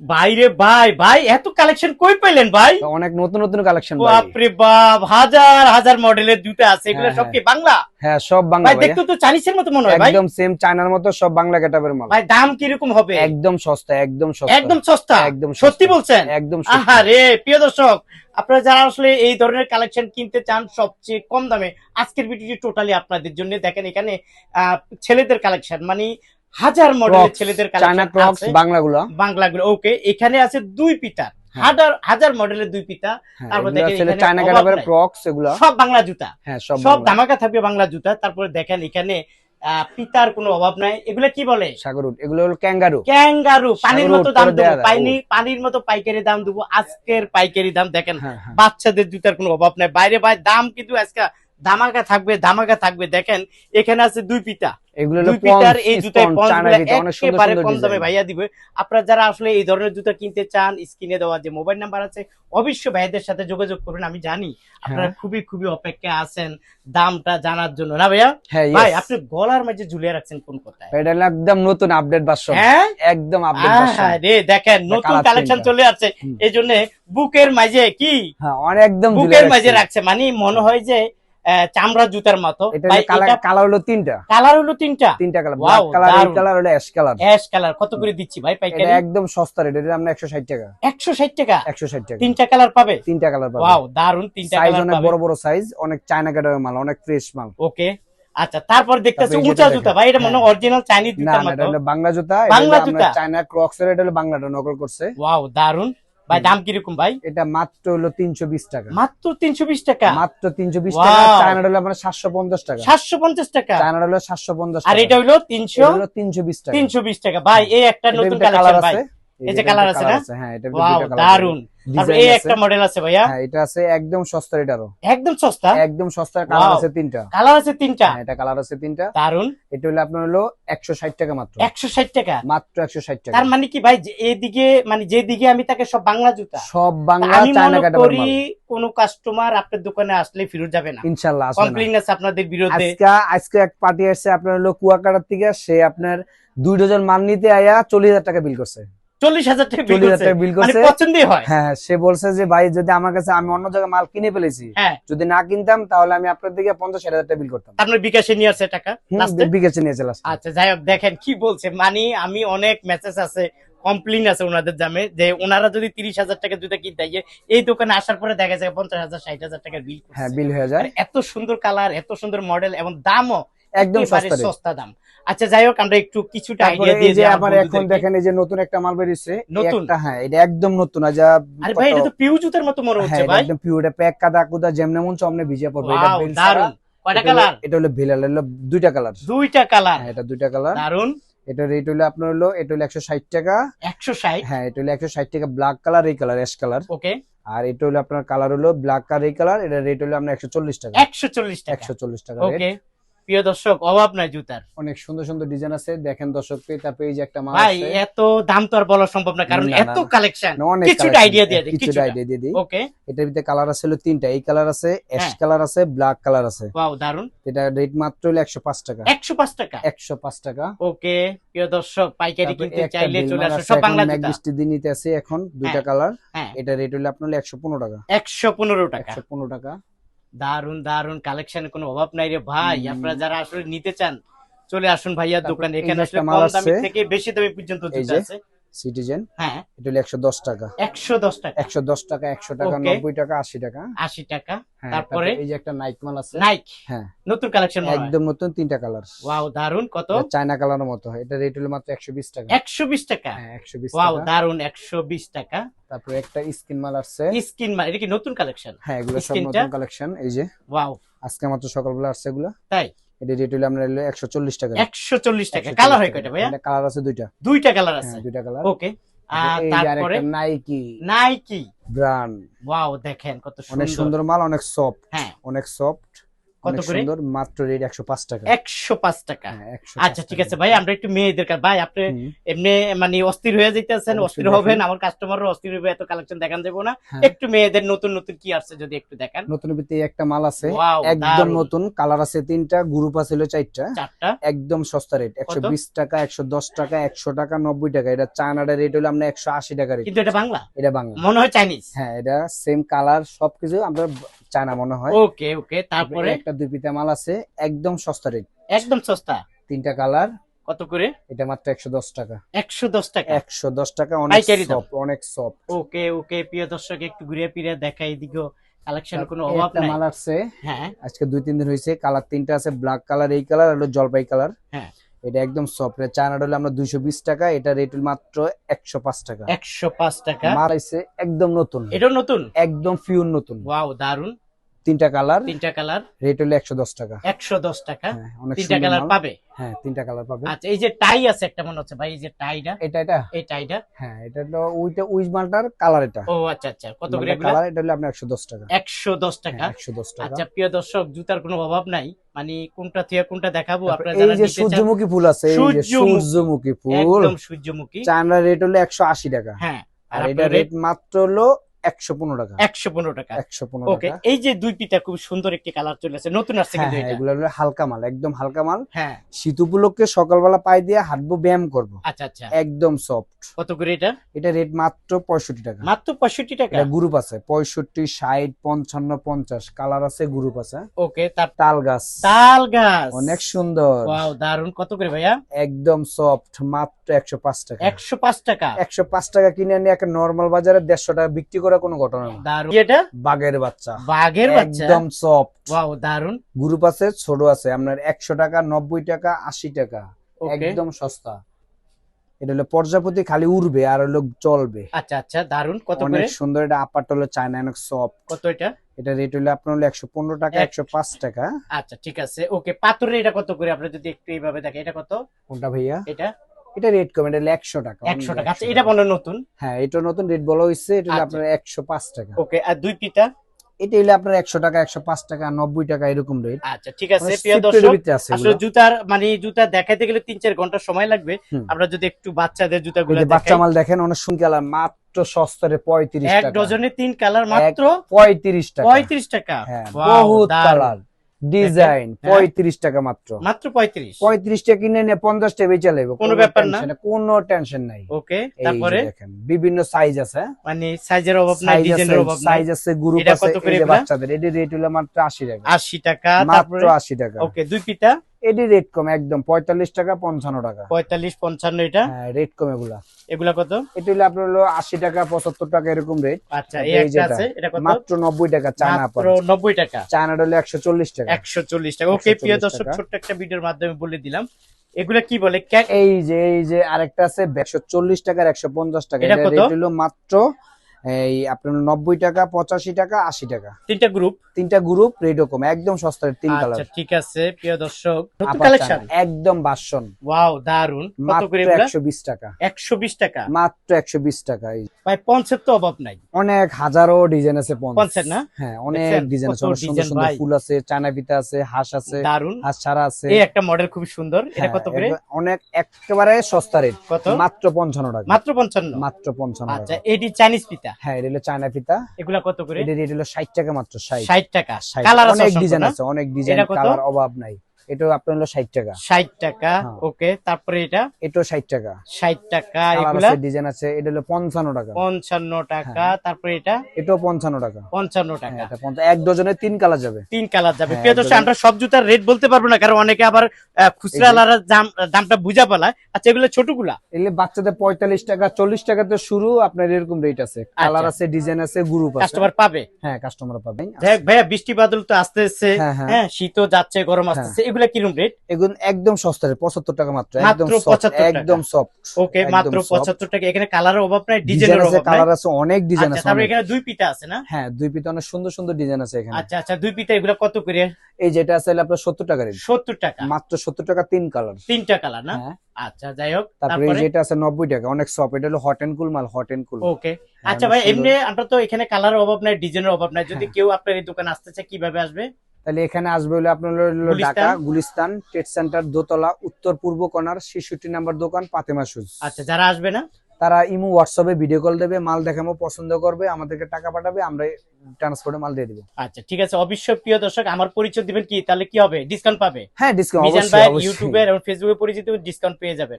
বাইরে ভাই ভাই এত কালেকশন কই পাইলেন ভাই? অনেক নতুন নতুন কালেকশন ভাই। বাপরে বাপ হাজার হাজার মডেলের জুতা আছে এগুলো হ্যাঁ, সব কি বাংলা? হ্যাঁ সব বাংলা ভাই দেখতে তো চাইনিজের মতো মনে হয় ভাই। একদম সেম চায়নার মতো সব বাংলা ক্যাটাবের মাল। ভাই দাম কীরকম হবে? একদম সস্তা একদম সস্তা। একদম সস্তা? একদম সত্যি বলছেন? একদম সস্তা। আহারে প্রিয় দর্শক আপনারা যারা আসলে এই ধরনের কালেকশন কিনতে চান সবচেয়ে কম দামে আজকের ভিডিওটি টোটালি আপনাদের জন্য। দেখেন এখানে আহ, ছেলেদের কালেকশন মানে হাজার মডেলের ছেলেদের কালেকশন বাংলাগুলো। বাংলাগুলো ওকে এখানে আছে দুই পিতা হ্যাঁ। হাজার হাজার মডেলের দুই পিতা হ্যাঁ, তারপর দেখেন এখানে চায়না অভাব ক্রক্স এগুলো। সব বাংলা জুতা। হ্যাঁ সব সব ধামাকা থাকবে বাংলা জুতা। তারপরে দেখেন এখানে আহ, পিতার কোনো অভাব নাই। এগুলা কি বলে? সাগরুট এগুলো হলো ক্যাঙ্গারু ক্যাঙ্গারু পানির মতো দাম দেবো যায়, পানির মতো পাইকারি দাম দেবো। আজকের পাইকারি দাম দেখেন বাচ্চাদের জুতার কোনো অভাব নাই। বাইরে ভাই দাম কিন্তু আজকে ধামাকা থাকবে ধামাকা থাকবে। দেখেন এখানে আছে দুই পিতা এই জুতায় একেবারে কম দামে ভাইয়া দিবে। আপনারা যারা আসলে এই ধরনের জুতা কিনতে চান স্ক্রিনে দেওয়া যে মোবাইল নাম্বার আছে অবশ্যই ভাইয়াদের সাথে যোগাযোগ করবেন আমি জানি আপনারা হ্যাঁ। খুবই খুবই অপেক্ষায় আছেন দামটা জানার জন্য না ভাইয়া? হ্যাঁ ভাই আপনি গলার মাঝে ঝুলিয়ে রাখছেন কোন কথায়? এটা একদম নতুন আপডেট হ্যাঁ? একদম আপডেট রে দেখেন নতুন কালেকশন চলে আসছে। এই জন্য বুকের মাঝে কি? হ্যাঁ একদম বুকের মাঝে রাখছে। মানে মনে হয় যে চামড়া জুতার মতো। কালার হলো তিনটা। কালার হলো তিনটা? তিনটা কালার। ব্ল্যাক কালার এই কালার হলো অ্যাশ কালার। Ash colour. কত করে দিচ্ছি ভাই পাইকারি? একদম সস্তা রেট এটা আমরা একশো ষাট টাকা। একশো ষাট টাকা? একশো ষাট টাকা। তিনটা কালার পাবে? তিনটা কালার পাবে। ওয়াও দারুণ তিনটা সাইজ অনেক বড় বড় সাইজ অনেক চায়না কাটার মাল অনেক ফ্রেশ মাল। ওকে আচ্ছা তারপর দেখতেছি উঁচা জুতা। ভাই এটা মনে হ্যাঁ। অরিজিনাল চাইনিজ না জুতার না এটা বাংলা জুতা। বাংলা জুতা? চায়না ক্রক্স এর এটা হলো বাংলাটা নকল করছে। ওয়াও দারুণ ভাই দাম কীরকম ভাই? এটা মাত্র হলো তিনশো বিশ টাকা। মাত্র তিনশো বিশ টাকা? মাত্র তিনশো বিশ টাকা চায়নাটা হলো আপনার সাতশো পঞ্চাশ টাকা। সাতশো পঞ্চাশ টাকা? চায়নাটা হলো সাতশো পঞ্চাশ আর এটা হলো তিনশো? হলো তিনশো বিশ টাকা। তিনশো বিশ টাকা। ভাই এই একটা নতুন কালার আছে। এই যে কালার আছে না? হ্যাঁ এটা দারুণ এই একটা মডেল আছে ভাইয়া। হ্যাঁ এটা আছে একদম সস্তা এটারও একদম সস্তা? একদম সস্তা কালার আছে তিনটা। কালার আছে তিনটা? হ্যাঁ এটা কালার আছে তিনটা। দারুণ এটা হলো আপনার হলো একশো ষাট টাকা মাত্র। একশো ষাট টাকা? মাত্র একশো ষাট টাকা। তার মানে কি ভাই যে এদিকে মানে যেদিকে আমি তাকে সব বাংলা জুতা সব বাংলা চায়না করি কোন কাস্টমার আপনার দোকানে আসলে ফেরত যাবে না। আছে আপনাদের বিরুদ্ধে। আজকে আজকে এক পার্টি আসছে আপনার হলো কুয়াকাটার থেকে সে আপনার দুই ডজন মাল নিতে আয়া চল্লিশ হাজার টাকা বিল করছে। চল্লিশ হাজার টাকা বিল করছে। টাকা বিল মানে পছন্দই হয়। হ্যাঁ সে বলছে যে ভাই যদি আমার কাছে আমি অন্য জায়গায় মাল কিনে ফেলেছি যদি না কিনতাম তাহলে আমি আপনার দিকে পঞ্চাশ হাজার টাকা বিল করতাম। আপনার বিকাশে নিয়ে আসছে টাকা? Last নিয়ে চলে আচ্ছা যাই হোক দেখেন কি বলছে। মানে আমি অনেক মেসেজ আছে কমপ্লেন আছে ওনাদের জামে যে ওনারা যদি তিরিশ হাজার টাকা জুতা কিনতে গিয়ে এই দোকানে আসার পরে দেখা যায় পঞ্চাশ হাজার ষাট হাজার টাকার বিল হ্যাঁ বিল হয়ে যায়। এত সুন্দর কালার এত সুন্দর মডেল এবং দামও একদম সস্তা দাম। আচ্ছা যাই হোক আমরা একটু কিছুটা আইডিয়া দিয়ে যাই আমার এখন দেখেন এই যে নতুন একটা মাল বেরিয়েছে নতুন? একটা হ্যাঁ এটা একদম নতুন আজ যা আরে ভাই এটা তো পিউ জুতার মতো মনে হ্যাঁ হচ্ছে ভাই। একদম পিওর প্যাক কাদা কুদা যেমনে মন চমনে ভিজে পড়বে। এটা দারুণ কয়টা কালার এটা হলো ভেলাল হলো দুইটা কালার দুইটা কালার হ্যাঁ এটা দুইটা কালার দারুণ এটা রেট হলো আপনার হলো এটা হলো একশো ষাট টাকা। একশো ষাট? হ্যাঁ এটা হলো একশো ষাট টাকা ব্ল্যাক কালার এই কালার অ্যাশ কালার ওকে আর এটা হলো আপনার কালার হলো ব্ল্যাক কালার এই কালার এটা রেট হলো আপনার একশো চল্লিশ টাকা। একশো চল্লিশ টাকা। একশো চল্লিশ টাকা। প্রিয় দর্শক অভাব নাই জুতার। অনেক সুন্দর সুন্দর ডিজাইন আছে। দেখেন দর্শক এই যে একটা মাল ভাই এত দাম তো আর বলা সম্ভব না কারণ এত কালেকশন কিছুটা collection, দিয়ে দিই, কিছুটা কিছুটা। আইডিয়া দিয়ে দিই। ওকে এটার ভিতরে কালার আছে হলো তিনটা। এই কালার আছে অ্যাশ হ্যাঁ। কালার আছে ব্ল্যাক কালার আছে। ওয়াও দারুণ এটা রেট মাত্র হলো একশো পাঁচ টাকা। একশো পাঁচ টাকা? একশো পাঁচ টাকা। ওকে প্রিয় দর্শক পাইকারি কিনতে চাইলে চলে আসো সব বাংলা জুতা। বৃষ্টি দিয়ে নিতে আছে এখন দুইটা হ্যাঁ। কালার হ্যাঁ। এটা রেট হলো আপনার হলো একশো পনেরো টাকা। একশো পনেরো টাকা। একশো পনেরো টাকা। দারুণ দারুণ কালেকশনের কোনো অভাব নাই রে ভাই। আপনারা যারা আসলে নিতে চান চলে আসুন ভাইয়া দোকান। এখানে আসলে কম দামি থেকে বেশি দামি পর্যন্ত জুতা আছে। সিটিজেন হ্যাঁ। এটা হলো একশো দশ টাকা। একশো দশ টাকা। একশো দশ টাকা একশো টাকা. নব্বই টাকা আশি টাকা। আশি টাকা। হ্যাঁ তারপরে? এই যে একটা নাইক মাল আছে। নাইক হ্যাঁ। নতুন কালেকশন একদম নতুন তিনটা কালার ওয়াও দারুণ কত? চায়না কালারের মতো। এটা রেট হলো মাত্র একশো বিশ টাকা। একশো বিশ টাকা? হ্যাঁ একশো বিশ ওয়াও দারুণ একশো বিশ টাকা। তারপরে একটা স্কিন মাল আসছে। স্কিন মানে এটা কি নতুন কালেকশন হ্যাঁ এগুলো সব নতুন কালেকশন এই যে। ওয়াও আজকে মাত্র সকালবেলা আসছে এগুলো। তাই? এটা রেট হলো আপনার হলো একশো চল্লিশ টাকা। একশো চল্লিশ টাকা। কালার হয় কয়টা ভাইয়া? কালার আছে দুইটা। দুইটা কালার আছে। হ্যাঁ দুইটা কালার ওকে তারপরে? নাইকি নাইকি ব্র্যান্ড ওয়াও দেখেন কত অনেক সুন্দর। সুন্দর মাল অনেক সফট হ্যাঁ। অনেক সফট কত করে? সুন্দর মাত্র রেট একশো পাঁচ টাকা। একশো পাঁচ টাকা। হ্যাঁ, 105 আচ্ছা ঠিক আছে ভাই আমরা একটু মেয়েদের ভাই আপনি এমনি মানে অস্থির হয়ে যাইতেছেন অস্থির হবেন আমার কাস্টমারও অস্থির হবে এত কালেকশন দেখান দেবো না। হ্যাঁ। একটু মেয়েদের নতুন নতুন কি আসছে যদি একটু দেখান। নতুন ভিত্তি একটা মাল আছে একদম নতুন কালার আছে তিনটা গ্রুপ আছে হলো চারটা। চারটা। একদম সস্তা রেট একশো বিশ টাকা একশো দশ টাকা একশো টাকা নব্বই টাকা। এটা চায়নাটা রেট হলো আমরা একশো আশি টাকা রেট কিন্তু এটা বাংলা? এটা বাংলা। মনে হয় চাইনিজ হ্যাঁ এটা সেম কালার সবকিছু আমরা চায়না মনে হয়। ওকে ওকে তারপরে? একটা দুই পিতা মাল আছে একদম সস্তা রেট একদম সস্তা? তিনটা কালার। কত করে? এটা মাত্র একশো দশ টাকা। একশো দশ টাকা? একশো দশ টাকা অনেক সফট অনেক সফট ওকে ওকে প্রিয় দর্শক একটু ঘুরে ফিরে দেখাই দিগো কালেকশন কোনো অভাব নাই? মাল আসছে হ্যাঁ। আজকে দুই তিন দিন হয়েছে কালার তিনটা আছে ব্ল্যাক কালার এই কালার আর জলপাই কালার। হ্যাঁ। এটা একদম সফট চায়না হলো আমরা দুইশো বিশ টাকা এটা রেট মাত্র একশো পাঁচ টাকা। একশো পাঁচ টাকা। মাল আছে একদম নতুন। এটাও নতুন? একদম পিওর নতুন। ওয়াও দারুণ তিনটা কালার। তিনটা কালার। রেট হলো একশো দশ টাকা। একশো দশ টাকা। হ্যাঁ তিনটা কালার পাবে? হ্যাঁ তিনটা কালার পাবে। আচ্ছা এই যে টাই আছে একটা মনে হচ্ছে ভাই এই যে টাইটা এটা এটা? এই টাইটা হ্যাঁ এটা হলো উইটা উইজ মালটার কালার এটা। ও আচ্ছা আচ্ছা কত করে এগুলা কালার এটা হলো আপনার একশো দশ টাকা। একশো দশ টাকা? একশো দশ টাকা। আচ্ছা প্রিয় দর্শক জুতার কোনো অভাব নাই। মানে কোনটা থেকে কোনটা দেখাবো আপনারা যারা যে নিতে চান। সূর্যমুখী ফুল আছে এই যে সূর্যমুখী। ফুল। একদম সূর্যমুখী। চায়নার রেট হলো একশো আশি টাকা। হ্যাঁ আর এটা রেট মাত্র হলো একশো পনেরো টাকা। একশো পনেরো টাকা। একশো পনেরো ওকে এই যে দুই পিতা খুব সুন্দর একটি কালার চলে আসছে নতুন আসছে হ্যাঁ কিন্তু হ্যাঁ এগুলো হলো হালকা মাল একদম হালকা মাল। হ্যাঁ। শীত উপলক্ষে সকালবেলা পায়ে দিয়ে হাঁটবো ব্যায়াম করব। আচ্ছা আচ্ছা। একদম সফট কত করে এটা? এটা রেট মাত্র পঁয়ষট্টি টাকা। মাত্র পঁয়ষট্টি টাকা? গ্রুপ আছে পঁয়ষট্টি ষাট পঞ্চান্ন পঞ্চাশ। কালার আছে গ্রুপ আছে। ওকে তার তাল গাছ। তাল গাছ। অনেক সুন্দর। ওয়াও দারুণ কত করে ভাইয়া? একদম সফট মাত্র একশো পাঁচ টাকা। একশো পাঁচ টাকা। একশো পাঁচ টাকা কিনে নিয়ে একটা নর্মাল বাজারে দেড়শো টাকা বিক্রি করা কোনো ঘটনা না। এটা? বাঘের বাচ্চা। বাঘের বাচ্চা? একদম সফট ওয়াও দারুণ গ্রুপ আছে ছোট আছে। আপনার একশো টাকা নব্বই টাকা আশি টাকা। একদম সস্তা। এটা হলো প্রজাপতি খালি উড়বে আর হলো চলবে। আচ্ছা আচ্ছা দারুণ কত করে? অনেক সুন্দর। এটা আপারটা হলো চায়না অনেক সফট কত এটা? এটা রেট হলো আপনার হলো একশো পনেরো টাকা এক- একশো পাঁচ টাকা। আচ্ছা ঠিক আছে। ওকে পাথরের এটা কত করে? আপনি যদি একটু এইভাবে দেখেন এটা কত? কোনটা ভাইয়া? এটা? এটা রেট কম এটা হলো একশো টাকা একশো only টাকা আচ্ছা এটা মনে নতুন? হ্যাঁ এটা নতুন রেট বলা এটা আচ্ছা। আপনার একশো পাঁচ টাকা। ওকে আর দুই পিতা এটা হলো আপনার একশো টাকা একশো পাঁচ টাকা নব্বই টাকা এরকম রেট আচ্ছা ঠিক আছে প্রিয় দর্শক আসলে জুতার মানে জুতা দেখাইতে গেলে তিন চার ঘণ্টা সময় লাগবে। আমরা যদি একটু বাচ্চাদের জুতাগুলো বাচ্চা মাল দেখেন অনেক সুন্দর কালার মাত্র সস্তারে পঁয়ত্রিশ এক ডজনে তিন কালার মাত্র পঁয়ত্রিশ টাকা। পঁয়ত্রিশ টাকা। হ্যাঁ বহুত কালার। ডিজাইন হ্যাঁ। পঁয়ত্রিশ টাকা মাত্র। মাত্র পঁয়ত্রিশ। পঁয়ত্রিশ টাকা কিনে নিয়ে পঞ্চাশ টাকা বেঁচে লাগবে কোনো ব্যাপার না। কোনো টেনশন নাই। ওকে তারপরে? দেখেন বিভিন্ন সাইজ আছে মানে সাইজের অভাব নাই ডিজাইনের অভাব নাই। সাইজ আছে গ্রুপ এটা আছে? বাচ্চাদের এটি রেট হলো মাত্র আশি টাকা। আশি টাকা মাত্র আশি টাকা। ওকে দুই পিতা এটি রেট কম একদম। পঁয়তাল্লিশ টাকা পঞ্চান্ন টাকা। পঁয়তাল্লিশ পঞ্চান্ন এটা? হ্যাঁ রেট কম এগুলা। এগুলা কত? এটি হলো আপনার হলো আশি টাকা পঁচাত্তর টাকা এরকম রেট। আচ্ছা মাত্র নব্বই টাকা চায়না নব্বই টাকা। চায়নাটা হলো একশো চল্লিশ টাকা। একশো চল্লিশ টাকা। ওকে প্রিয় দর্শক ছোট্ট একটা ভিডিওর মাধ্যমে বলে দিলাম। এগুলা কি বলে? এই যে এই যে আরেকটা আছে একশো চল্লিশ টাকার একশো পঞ্চাশ টাকা। এটা হলো মাত্র এই আপনার নব্বই টাকা পঁচাশি টাকা আশি টাকা। তিনটা গ্রুপ তিনটা গ্রুপ রেট একদম সস্তা তিন কালার আচ্ছা ঠিক আছে প্রিয় দর্শক। কালেকশন একদম বাসন ওয়াও দারুণ মাত্র একশো বিশ টাকা। একশো বিশ টাকা? মাত্র একশো বিশ টাকা ভাই পঞ্চের তো অভাব নাই। অনেক হাজারো ডিজাইন আছে পঞ্চের না? হ্যাঁ অনেক ডিজাইন আছে অনেক সুন্দর সুন্দর ফুল আছে চায়না পিতা আছে হাঁস আছে দারুণ হাঁস ছাড়া আছে। এই একটা মডেল খুব সুন্দর। এটা হ্যাঁ, কত করে? অনেক একেবারে সস্তা রেট মাত্র পঞ্চান্ন টাকা। মাত্র পঞ্চান্ন? মাত্র পঞ্চান্ন আচ্ছা এটি চাইনিজ পিতা হ্যাঁ এটা হলো চায়না পিতা এগুলা কত করে? এটা হলো ষাট টাকা মাত্র ষাট। ষাট টাকা। কালার অনেক ডিজাইন আছে অনেক ডিজাইন কালার অভাব নাই। এটা আপনার হলো ষাট টাকা। ষাট টাকা হ্যাঁ। ওকে তারপরে এটা? এটাও টাকা। ষাট টাকা এগুলা? ডিজাইন আছে এটা হলো পঞ্চান্ন টাকা। পঞ্চান্ন টাকা হ্যাঁ। তারপরে এটা? এটাও পঞ্চান্ন টাকা। পঞ্চান্ন হ্যাঁ, টাকা। এক ডজনে তিন কালার যাবে। তিন কালার যাবে। প্রিয় দর্শক আমরা সব জুতার রেট বলতে পারব না কারণ অনেকে আবার দাম দামটা বুঝা পালায়। আচ্ছা এগুলো ছোটগুলা? এগুলো বাচ্চাদের পঁয়তাল্লিশ টাকা চল্লিশ টাকা তো শুরু আপনার এরকম রেট আছে। কালার আচ্ছা। আছে ডিজাইন আছে গ্রুপ আছে। কাস্টমার পাবে? হ্যাঁ কাস্টমার দেখ ভাইয়া বৃষ্টি বাদল তো আসতেছে। হ্যাঁ শীতও যাচ্ছে গরম আসতেছে এগুলা কিরম রেট এগুলো একদম সস্তা রে পঁচাত্তর টাকা মাত্র একদম 75। একদম সফট ওকে মাত্র soft। পঁচাত্তর টাকা। এখানে কালারের অভাব নাই ডিজাইন ডিজাইনের অভাব নাই। কালার আছে অনেক ডিজাইন আচ্ছা আছে তারপরে। এখানে দুই পিতা আছে না? হ্যাঁ দুই পিতে অনেক সুন্দর সুন্দর ডিজাইন আছে এখানে। আচ্ছা আচ্ছা দুই পিতা এগুলা কত করে? এই যেটা আছে আপনার সত্তর টাকা রেট সত্তর টাকা। মাত্র সত্তর টাকা তিন কালার তিনটা কালার না? হ্যাঁ। আচ্ছা যাই হোক তারপরে যেটা আছে নব্বই টাকা অনেক সফট এটা হলো হট এন্ড কুল মাল হট এন্ড কুল ওকে আচ্ছা ভাই এমনি আমরা তো এখানে কালারের অভাব নাই ডিজাইনের অভাব নাই। যদি হ্যাঁ। কেউ আপনার এই দোকানে আসতে চায় কীভাবে আসবে? তাহলে এখানে আসবে হলো আপনার হলো গুলিস্তান। ঢাকা গুলিস্তান ট্রেড সেন্টার দোতলা উত্তর পূর্ব কর্নার ছেষট্টি নাম্বার দোকান পাতেমা শুজ আচ্ছা যারা আসবে না? তারা ইমো হোয়াটসঅ্যাপে ভিডিও কল দেবে মাল দেখাবো পছন্দ করবে আমাদেরকে টাকা পাঠাবে আমরা ট্রান্সপোর্টে মাল দিয়ে দিব। আচ্ছা ঠিক আছে অবশ্যই প্রিয় দর্শক আমার পরিচয় দিবেন কি? তাহলে কি হবে? ডিসকাউন্ট পাবে? হ্যাঁ ডিসকাউন্ট ইউটিউবে এবং ফেসবুকে পরিচিত ডিসকাউন্ট পেয়ে যাবেন।